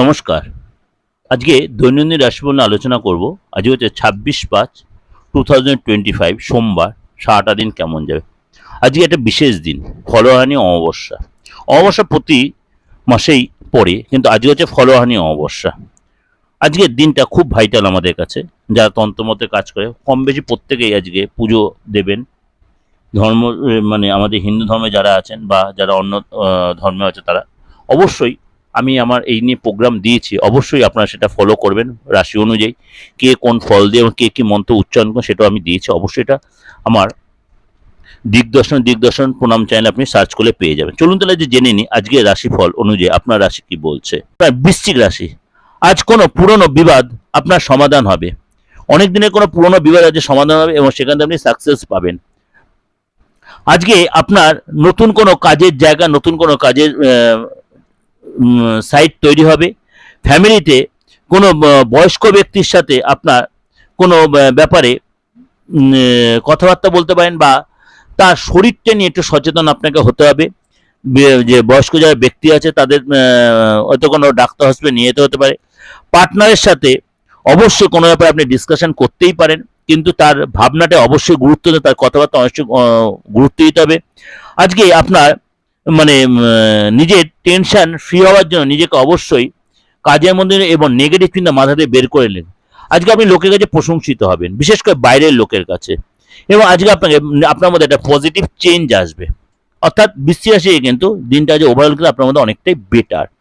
নমস্কার। আজকে দৈনন্দিন রাশিফল নিয়ে আলোচনা করব। আজকে হচ্ছে ছাব্বিশ পাঁচ টু থাউজেন্ড টোয়েন্টি ফাইভ সোমবার, সারাটা দিন কেমন যাবে? আজকে একটা বিশেষ দিন, ফলহানি অমাবস্যা। অমাবস্যা প্রতি মাসেই পড়ে, কিন্তু আজকে হচ্ছে ফলহানি অমাবস্যা। আজকের দিনটা খুব ভাইটাল আমাদের কাছে। যারা তন্ত্রমতে কাজ করে কম বেশি প্রত্যেকেই আজকে পুজো দেবেন। ধর্ম মানে আমাদের হিন্দু ধর্মে যারা আছেন বা যারা অন্য ধর্মে আছে তারা, অবশ্যই আমি আমার এই নিয়ে প্রোগ্রাম দিয়েছি, অবশ্যই আপনারা সেটা ফলো করবেন রাশি অনুযায়ী। কে কোন ফল দিয়ে এবং কে কি মন্ত্র উচ্চারণ করেন সেটাও আমি দিয়েছি, অবশ্যই এটা আমার দিগদর্শন দিগদর্শন প্রণাম চ্যানেল আপনি সার্চ করলে পেয়ে যাবেন। চলুন তাহলে যে জেনে নিই আজকে রাশিফল অনুযায়ী আপনার রাশি কি বলছে? আপনার বৃশ্চিক রাশি। আজ কোনো পুরনো বিবাদ আপনার সমাধান হবে। অনেক দিনের কোনো পুরনো বিবাদ আজ সমাধান হবে এবং সেখান থেকে আপনি সাকসেস পাবেন। আজকে আপনার নতুন কোনো কাজের জায়গা, নতুন কোনো কাজের সাইট তৈরি হবে। ফ্যামিলিতে কোনো বয়স্ক ব্যক্তির সাথে আপনার কোনো ব্যাপারে কথাবার্তা বলতে পারেন বা তার শরীরটা নিয়ে একটু সচেতন আপনাকে হতে হবে। যে বয়স্ক যারা ব্যক্তি আছে তাদের হয়তো কোনো ডাক্তার হসপিটালে নিয়ে যেতে হতে পারে। পার্টনারের সাথে অবশ্যই কোনো ব্যাপারে আপনি ডিসকাশন করতেই পারেন। কিন্তু তার ভাবনাটা অবশ্যই গুরুত্ব, তার কথাবার্তা অবশ্যই গুরুত্ব দিতে হবে। আজকে আপনার মানে নিজের টেনশন ফ্রি হওয়ার জন্য নিজেকে অবশ্যই কাজের মধ্যে এবং নেগেটিভ চিন্তা মাথা থেকে বের করে নেন। আজকে আপনি লোকের কাছে প্রশংসিত হবেন, বিশেষ করে বাইরের লোকের কাছে। এবং আজকে আপনাকে, আপনার মধ্যে একটা পজিটিভ চেঞ্জ আসবে। অর্থাৎ বিশ্বাসে কিন্তু দিনটা আজ ওভারঅল কিন্তু আপনার মধ্যে অনেকটাই বেটার